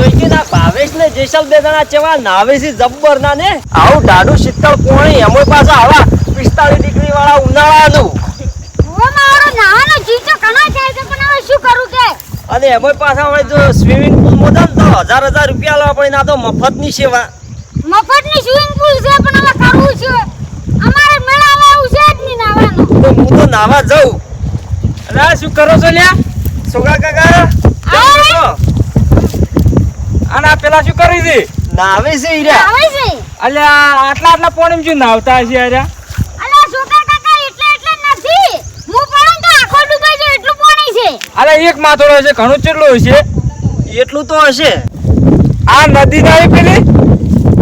જોઈ કે ના ભાવેશ ને જેસલ બે જણા ચેવા નાવે છે જબ્બર ના? ને આવું ડાડું શીતળ પોણી એમોય પાછા આવા પિસ્તાળીસ ડિગ્રી વાળા ઉનાળાનું અને એમોય પાછા હવે જો સ્વિમિંગ પુલમાં તો હજાર હજાર રૂપિયા લેવા પડે ના તો મફતની સેવા. મફતની સ્વિમિંગ પૂલ છે પણ હવે કરવું છે અમારે મેળાવે એવું છે જ નહીં નાવાનું. તો હું તો નાવા જાઉં. અરે શું કરો છો લ્યા? સોગા કાકા? છો? અને આ પેલા શું કરી છે? નાવે છે ઈરા નાવે છે. અલ્યા આટલા આટલા પોણી શું નાવતા હશે અરે અલા છોકરા કાકા એટલે એટલે નથી. હું પણ તો આખો ડૂબાઈ જાય એટલું પોણી છે. અરે એક માથોડો હશે ઘણું ચેટલું હશે? એટલું તો હશે. આ નદી ના પેલી?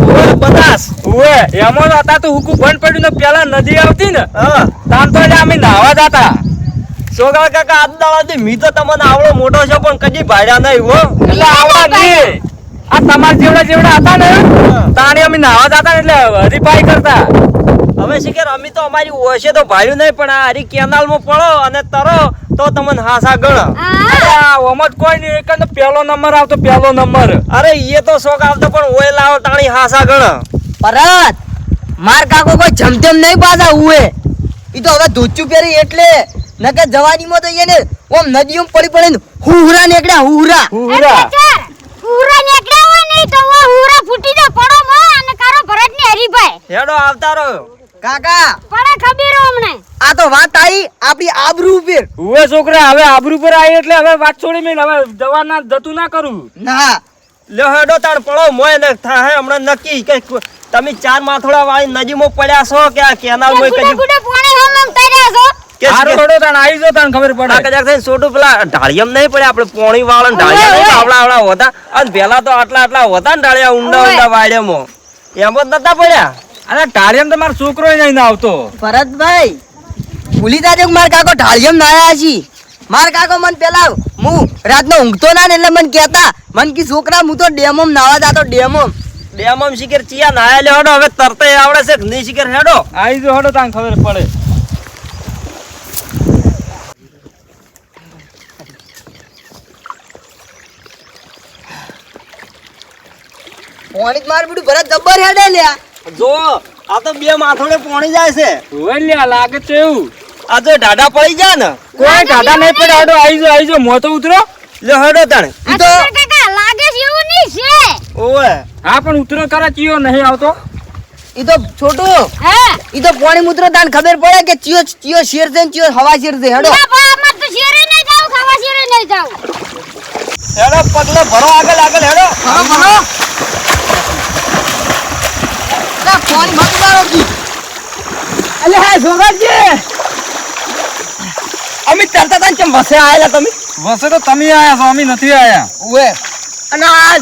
ઓય બનાસ ઓએ એમાં હતા તો હુકુ બંધ પડ્યું ને પેલા નદી આવતી ને હા. તાન તો અમે નાવા જતા. સોગા કાકા આજ દાડાથી મી તો તમને આવડો મોટો છે પણ કદી ભાડ્યા નહીં હો. એટલે આવડા નહીં આ તમારા જેવડા જેવડા હતા ને તાણી અમે નાવા જતા ને એટલે હરીફાઈ કરતા. હવે શિખર અમે તો અમારી ઓછે તો ભાડ્યું નહીં પણ આ હરી કેનાલમાં પડો અને તરો તો તમને હાસા ગણ ઓમાં જ કોઈ નહીં એક પહેલો નંબર આવતો પહેલો નંબર. અરે એ તો શોખ આવતો પણ ઓય લાવો તાણી હાસા ગણ પરત માર કાકો કોઈ જમતેમ નહીં પાછા ઉએ એ તો હવે ધોચું પહેરી એટલે. નકે જવાનીમાં તો એને ઓમ નદીઓમાં પડી પડીને હુહરા નીકળ્યા હુહરા. હુરા હુરા નીકળ્યા હોય નહીં તો ઓ હુરા ફૂટી પડો મો અને કારો ભરતની હરીભાઈ. હેડો આવતા રહ્યો કાકા. પડે ખબીર અમને? આ તો વાત આવી આપણી આબરૂ ઉપર. હુએ છોકરા હવે આબરૂ પર આવી એટલે હવે વાત છોડી મેં હવે જવાના જતું ના કરું. ના. લે હેડો તાણ પડો મોય ને હે હમણાં નક્કી કે તમે ચાર માથોડા વાળી નજીમો પડ્યા છો કે આ કેનાલ મોય કદી ગુડે પાણી હમમ તર્યા છો? આવી જો તાણ ખબર પડે. કદાચ થઈને છોટું પેલા ઢાળિયમ નહીં પડે આપણે પોણી વાળા ઢાળિયા નહીં આવડા આવડા હોતા. અને પેલા તો આટલા આટલા હોતા ને ઢાળિયા ઊંડા ઊંડા વાડ્યામાં. એમ જ નતા પડ્યા. અરે ટાળિયામ તો છોકરો નહીં આવતો. ભરતભાઈ ભૂલી જાજો કે માર કાકો ઢાળિયમ નાયા છી. માર કાકો મન પેલા હું રાતનો ઊંઘતો ના ને એટલે મન કહેતા મન કી છોકરા હું તો ડેમોમ નાવા જાતો ડેમોમ. ડેમો શિખર ચિયા નાયા હેડો હવે તરતે આવડે છે કે નહીં શિખર હેડો? આવી જો હડો તાણ ખબર પડે. પોણી માર બીડું ભરત જબ્બર હેડે લ્યા. જો આ તો બે માથોડે પોણી જાય છે. હોય લ્યા લાગે છે એવું. આ તો ડાડા પડી જા ને. કોઈ ડાડા નહીં પડે આડો આવી જો આવી જો મો તો ઉતરો. લે હડો તણે. તો કાકા લાગે છે એવું નહીં છે. ઓય હા પણ ઉતરો કરા ચિયો નહીં આવતો. ઈ તો છોટો હે? ઈ તો પોણી મુદ્રો તાન ખબર પડે કે ચિયો ચિયો શેર છે ને ચિયો હવા શેર છે હેડો. ના તો શેરે નહીં જાવ ખાવા શેરે નહીં જાવ હેડો પગલે ભરો આગળ આગળ હેડો. ભરો ભરો. ના પોણી મત મારો કી અલે હા સોગાજી અમે તરતા તાન ચમ વસે આયેલા તમે? વસે તો તમે આયા છો અમે નથી આયા. ઓએ અને આ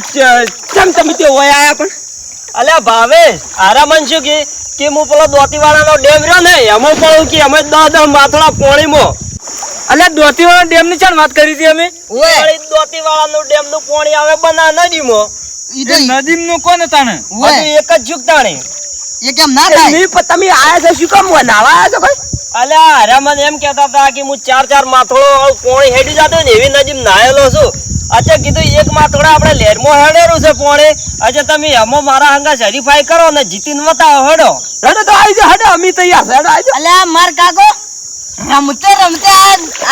ચમ તમે તે ઓય આયા પણ? અલ્યા ભાવેશ આરા મન કે? કે હું પેલો દોતી વાળાનો ડેમ રહ્યો ને એમાં પડું કે અમે દસ દસ પોણી પોણીમાં. અલ્યા દોતી વાળા ડેમની ચાણ વાત કરી હતી અમે? ઓએ દોતી વાળાનું ડેમનું પોણી આવે બના નદીમાં. ઈ તો નદીમનું કોને તાણે? એક જ ચૂકતાણી એ કેમ ના થાય? તમે આયા છો શું કામ નાવા આયા છો કોઈ? અલ્યા અરે મને એમ કહેતા હતા કે હું ચાર ચાર માથોડો પોણી હેડી જતો ને એવી નજીક નાયેલો છું. અચ્છા કીધું એક માથોડા આપણે લેરમો હેડેરું છે પોણે. અચ્છા તમે હમો મારા હંગા વેરીફાઈ કરો ને જીતીને મતા હેડો. હેડો તો આવી જાઓ હેડો અમે તૈયાર હેડો આવી અલ્યા માર કાકો. રમતે રમતે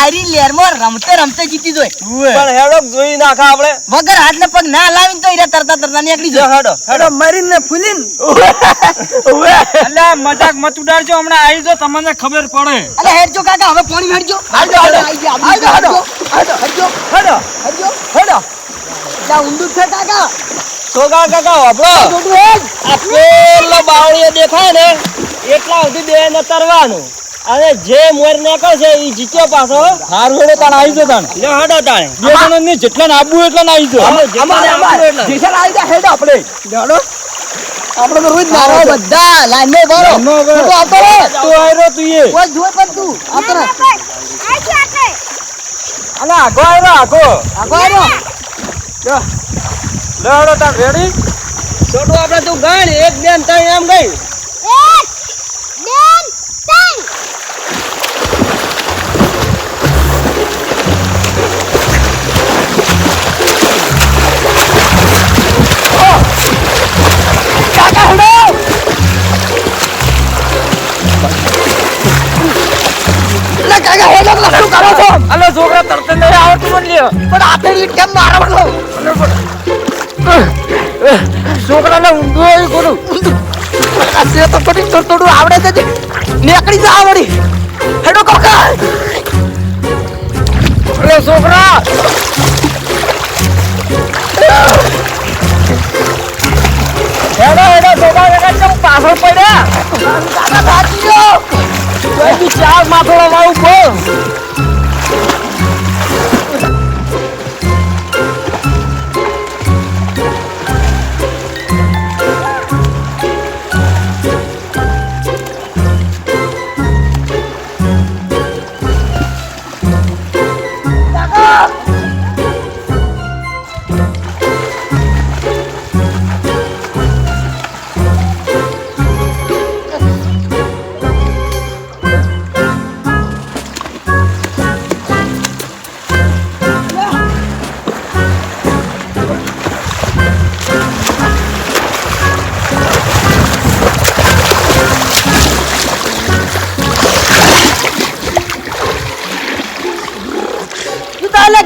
આરી લેરમાં રમતે રમતે જીતી જોય. પણ હેડો જોઈ નાખા આપણે. વગર હાથ ને પગ ના લાવીને તો ઈરા તરતા તરતા નીકળી જાય. હેડો હેડો. મરીન ને ફૂલીન અલ્યા મજાક મત ઉડાડજો હમણાં આવી જો તમને ખબર પડે. અલે હેડજો કાકા હવે પાણી હેડજો આઈ ગયા, હાલો, હેડજો. હેડજો. હેડો. હેડજો. હેડો. જા ઊંડું છે કાકા. સોગા કાકા વાપરો. છોટું હેડ. આ દેખાય ને એટલા સુધી બે ને તરવાનું. અને જે મોર નીકળશે એ જીત્યો પાછો. હારું હેડો તાણ આવી જતા તાણ. હડો તાણ. બે જણા ને જેટલા ને આબુ એટલા આવી જો અમારે અમારે. જેસલ આઈ જા હેડ આપણે. હડો આપણે તો રોજ મારો બધા લાઈન મે ભરો. તો આવતો રે તો આયરો તું એ. કોઈ જોઈ પણ તું. આવતો રે છે અલા આગો આયરો આગો. આગો આવ્યો. લે. હડો તાણ રેડી છોટો આપણે તું ગણ એક બે ને ત્રણ એમ ગઈ. કાકા હેલો શું કરો છો? અલે છોકરા તરત આવડતું પણ લ્યો. પણ આટલી કેમ મારો છો? છોકરાને ઊંધું આવી કરું. આ તો થોડું થોડું આવડે છે. નીકળી જા વળી. હેડો કાકા અલે છોકરા. હેડો હેડો છોકરા કાકા પાછળ પડ્યા.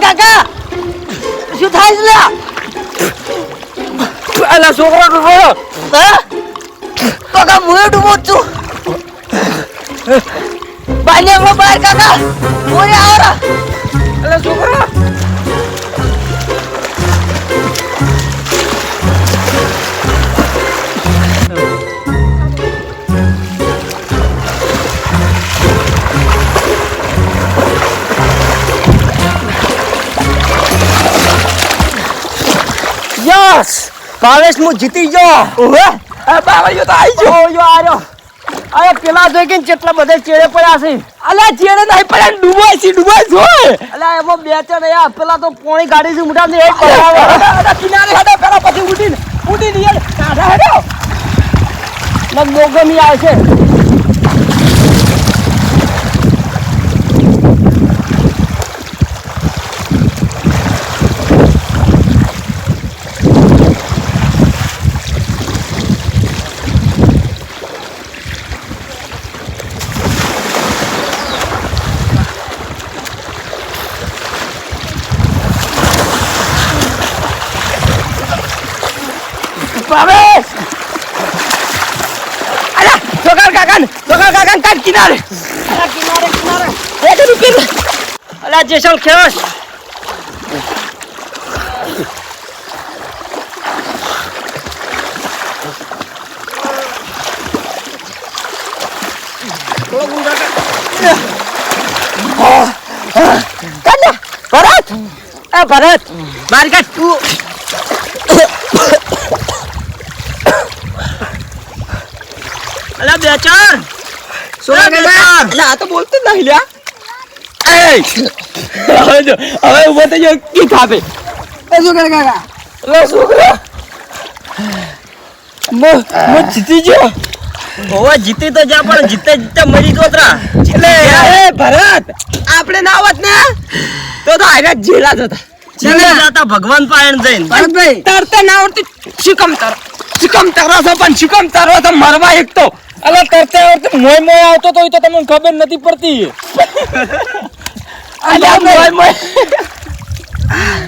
કાકા. શું થાય છે લે? અલે છોકરા ડૂબો કાકા મુએ ડૂબો છું. બાને મો બહાર કાકા. મોરે આવરા. અલે છોકરા. ભાવેશ હું જીતી ગયો. ઓહે? બાવળિયો તો આઈ ગયો. યો આર્યો. અરે પેલા જોઈ કે કેટલા બધા ચેડે પડ્યા છે. અલે ચેડે નહીં પડ્યા ડૂબાય છે ડૂબાય છે અલા એમાં બે ચાર યા પેલા તો પોણી ગાડી છે મુઠા ને એક પડાવે કિનારે હેડો પેલા પછી ઉડીને ઉડીને યાર કાઢા હેડો. લગ બોગમી આવે છે. ભાવેશ અલે છોકરા કાકા છોકરા કાકા કાઢ કિનારે અલા કિનારે કિનારે એક રૂપિયા અલા જેસલ ખેસ કાકા ભરત એ ભરત માર કા તું અલા બે ચાર. સોના બે અલા આ તો બોલતો જ નહીં લ્યા. એ હવે જો હવે ઊભો થઈ ગયો કી થાપે? એ શું કરે કાકા. લે કરે મો મો જીતી ગયો. ઓવા જીતી તો જા પણ જીતે જીતે મરી ગોતરા એટલે એ ભરત આપણે ના આવત ને તો તો આયરા જેલા જતા જેલા જતા ભગવાન પાયણ જઈને. ભરતભાઈ. તરતે ના આવડતી શિકમ તર? શિકમ તરો છો પણ શિકમ તરો તો મરવા એક તો. અલે તરતે આવડતી મોય મોય આવતો તો ઈ તો તમને ખબર નથી પડતી. અલા મોય મોય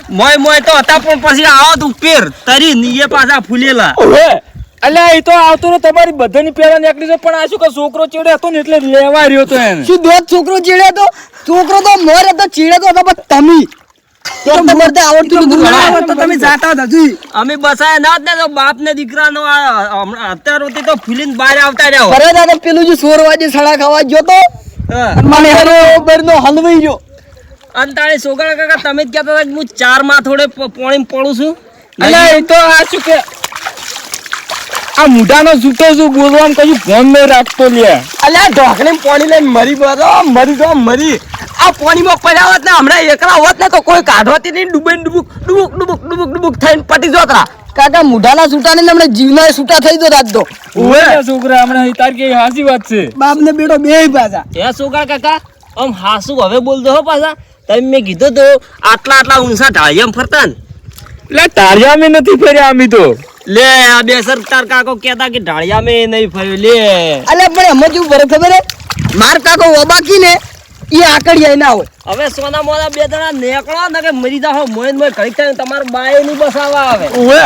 મોય. મોય તો હતા પણ પછી આવો તું પેર તરી નીએ પાછા ફૂલેલા. ઓહે. અલ્યા એ તો આવતો તમારી બધાની પેલા નીકળી છે પણ આ શું કે છોકરો ચીડે હતો ને એટલે લેવા રહ્યો તો એને. શું દોત છોકરો ચીડે તો છોકરો તો મોર હતો ચીડે તો હતો પણ તમે તમે જાતા અમે બસાય ના જ ને બાપ ને દીકરાનો આ અત્યાર તો ફૂલીને બહાર આવતા રહ્યા ભરત આ પેલું જે સોર વાજે સડા ખાવા ગયો તો? મને હેરો બરનો હલવાઈ ગયો. અંતાણે સોગડા કાકા તમે જ કહેતા હતા હું ચારમાં થોડે પોણી પડું છું? અલ્યા એ તો આ શું કે? આ મુઢાનો છૂટો છું બોલવાનું કશું ફોન નહીં રાખતો લે અલ્યા ઢોકળી પોણી લઈને મરી ગયો મરી તો મરી. આ પાણીમાં પડ્યા હોત ને હમણાં એકલા હોત ને તો કોઈ કાઢવાતી નહીં ડૂબે ડૂબુક ડૂબુક ડૂબુક ડૂબુક ડૂબુક થઈને પટી જોતરા કાકા મુઢાના છૂટા ને હમણાં જીવના છૂટા થઈ જતા રાત તો. ઓવે છોકરા હમણાં તાર કે હાસી વાત છે? બાપ ને બેટો બે પાછા. એ છોકરા કાકા આમ હાસુ હવે બોલતો હો પાછા. તમે મેં કીધું તો આટલા આટલા ઊંચા ઢાળિયામાં ફરતા ને. એટલે તારિયા મેં નથી ફેર્યા અમે તો. લે આ બે સરકાર કાકો કહેતા કે ઢાળિયા મેં નહીં ફર્યું લે. અલે પણ એમાં કેવું ભરે ખબર હે? માર કાકો ઓબાકી ને ઈ આકડી આઈ ના હોય હવે સોના મોના બે જણા નેકળો ને કે મરી જાઓ મોઈન મોઈ ઘડીક થાય તમાર બાયની બસાવા આવે. ઓવે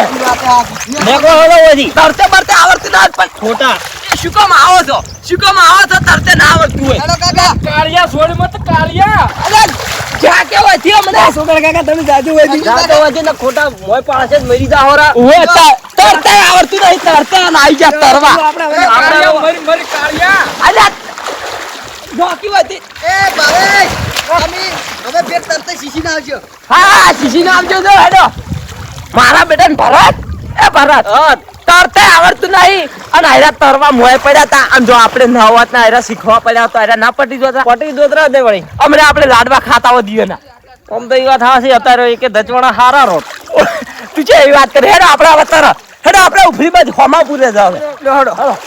નેકળો હળો ઓથી તરતે બરતે આવડતું ના પણ ખોટા. શું કામ આવો છો. શું કામ આવો છો તરતે ના આવડતું હોય. કાળિયા છોડ મત કાળિયા. અરે જ્યાં કેવાયથી અમને છોકરા કાકા તમે જાજો હોય જાતો હોય. ને ખોટા મોય પાસે જ મરી જાઓ રા. ઓવે તરતે આવડતું નહીં તરતે જા તરવા. આપણે મરી મરી કાળિયા. અલ્યા જોકી હતી હા શીશી ના આવજો. તો હેડો. મારા બેટા ભરત. એ ભરત તરતે આવડતું નહીં. અને આયરા તરવા મોય પડ્યા તા. આમ જો આપણે નહાવત ના આયરા શીખવા પડ્યા તો આયરા ના પટી જોતા પટી દોતરા દે વળી. અમને આપણે લાડવા ખાતા હો દીયો ના આમ તો એ વાત હાસી અત્યારે કે દચવાણા હારા રોટ તું છે એ વાત કરે હેડો આપણે હવે તર. હેડો આપણે ઉભરી બાજુ હોમા પૂરે જાવ હેડો. હેડો